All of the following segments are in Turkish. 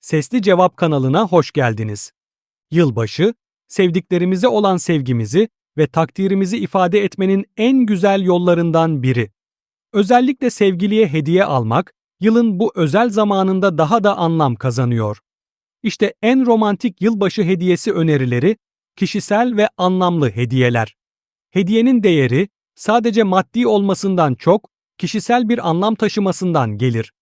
Sesli Cevap kanalına hoş geldiniz. Yılbaşı, sevdiklerimize olan sevgimizi ve takdirimizi ifade etmenin en güzel yollarından biri. Özellikle sevgiliye hediye almak, yılın bu özel zamanında daha da anlam kazanıyor. İşte en romantik yılbaşı hediyesi önerileri, kişisel ve anlamlı hediyeler. Hediyenin değeri sadece maddi olmasından çok, kişisel bir anlam taşımasından gelir.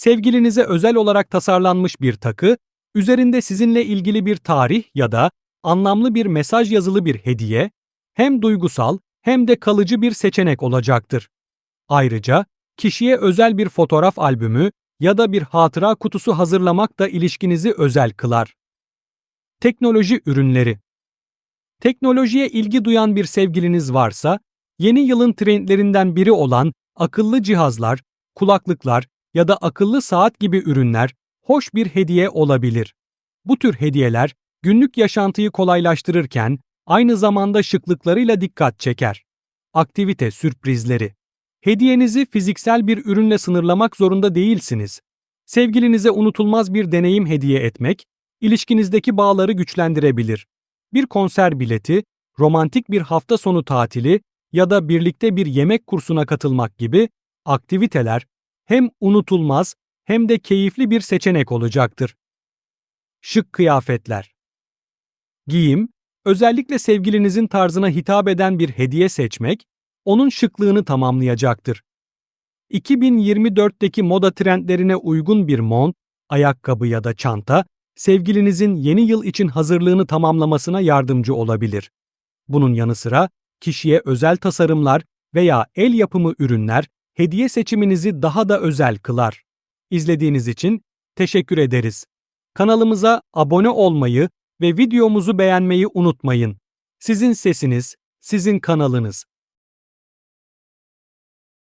Sevgilinize özel olarak tasarlanmış bir takı, üzerinde sizinle ilgili bir tarih ya da anlamlı bir mesaj yazılı bir hediye, hem duygusal hem de kalıcı bir seçenek olacaktır. Ayrıca kişiye özel bir fotoğraf albümü ya da bir hatıra kutusu hazırlamak da ilişkinizi özel kılar. Teknoloji ürünleri Teknolojiye ilgi duyan bir sevgiliniz varsa, yeni yılın trendlerinden biri olan akıllı cihazlar, kulaklıklar ya da akıllı saat gibi ürünler hoş bir hediye olabilir. Bu tür hediyeler günlük yaşantıyı kolaylaştırırken aynı zamanda şıklıklarıyla dikkat çeker. Aktivite sürprizleri Hediyenizi fiziksel bir ürünle sınırlamak zorunda değilsiniz. Sevgilinize unutulmaz bir deneyim hediye etmek, ilişkinizdeki bağları güçlendirebilir. Bir konser bileti, romantik bir hafta sonu tatili ya da birlikte bir yemek kursuna katılmak gibi aktiviteler hem unutulmaz hem de keyifli bir seçenek olacaktır. Şık kıyafetler Giyim, özellikle sevgilinizin tarzına hitap eden bir hediye seçmek, onun şıklığını tamamlayacaktır. 2024'teki moda trendlerine uygun bir mont, ayakkabı ya da çanta, sevgilinizin yeni yıl için hazırlığını tamamlamasına yardımcı olabilir. Bunun yanı sıra kişiye özel tasarımlar veya el yapımı ürünler hediye seçiminizi daha da özel kılar. İzlediğiniz için teşekkür ederiz. Kanalımıza abone olmayı ve videomuzu beğenmeyi unutmayın. Sizin sesiniz, sizin kanalınız.